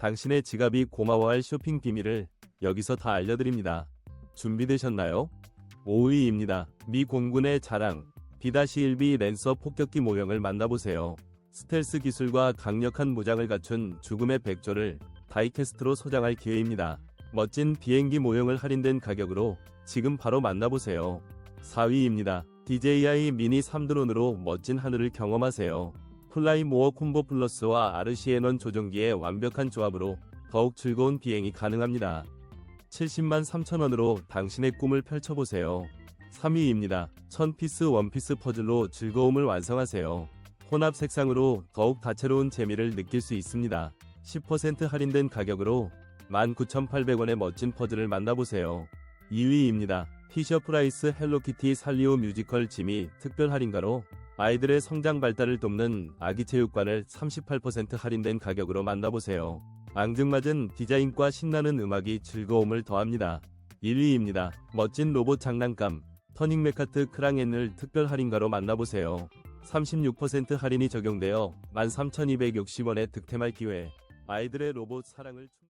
당신의 지갑이 고마워할 쇼핑 비밀을 여기서 다 알려드립니다. 준비되셨나요? 5위입니다. 미 공군의 자랑 B-1B 랜서 폭격기 모형을 만나보세요. 스텔스 기술과 강력한 무장을 갖춘 죽음의 백조를 다이캐스트로 소장할 기회입니다. 멋진 비행기 모형을 할인된 가격으로 지금 바로 만나보세요. 4위입니다. DJI 미니 3드론으로 멋진 하늘을 경험하세요. 플라이모어 콤보 플러스와 아르시에넌 조종기의 완벽한 조합으로 더욱 즐거운 비행이 가능합니다. 70만 3천원으로 당신의 꿈을 펼쳐보세요. 3위입니다. 1000피스 원피스 퍼즐로 즐거움을 완성하세요. 혼합 색상으로 더욱 다채로운 재미를 느낄 수 있습니다. 10% 할인된 가격으로 19,800원의 멋진 퍼즐을 만나보세요. 2위입니다. 피셔 프라이스 헬로키티 살리오 뮤지컬 지미 특별 할인가로 아이들의 성장 발달을 돕는 아기 체육관을 38% 할인된 가격으로 만나보세요. 앙증맞은 디자인과 신나는 음악이 즐거움을 더합니다. 1위입니다. 멋진 로봇 장난감 터닝 메카트 크랑앤을 특별 할인가로 만나보세요. 36% 할인이 적용되어 13,260원의 득템할 기회. 아이들의 로봇 사랑을 충...